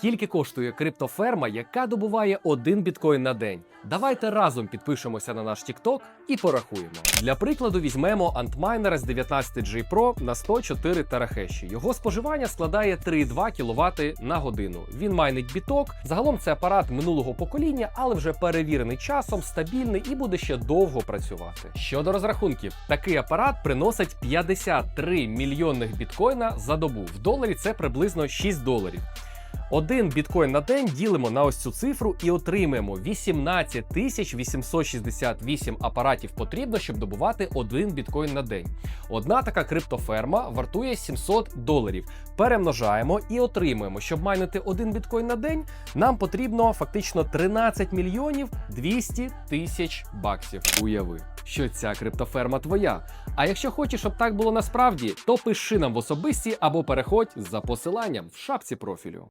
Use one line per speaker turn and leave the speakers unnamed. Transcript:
Скільки коштує криптоферма, яка добуває один біткоін на день? Давайте разом підпишемося на наш TikTok і порахуємо. Для прикладу візьмемо Antminer з 19G Pro на 104 терахеші. Його споживання складає 3,2 кВт на годину. Він майнить біток. Загалом це апарат минулого покоління, але вже перевірений часом, стабільний і буде ще довго працювати. Щодо розрахунків, такий апарат приносить 53 мільйонних біткоїна за добу. В доларі це приблизно 6 доларів. Один біткоін на день ділимо на ось цю цифру і отримаємо 18 тисяч 868 апаратів потрібно, щоб добувати один біткоін на день. Одна така криптоферма вартує 700 доларів. Перемножаємо і отримуємо, щоб майнити один біткоін на день, нам потрібно фактично 13 мільйонів 200 тисяч баксів. Уяви, що ця криптоферма твоя. А якщо хочеш, щоб так було насправді, то пиши нам в особисті або переходь за посиланням в шапці профілю.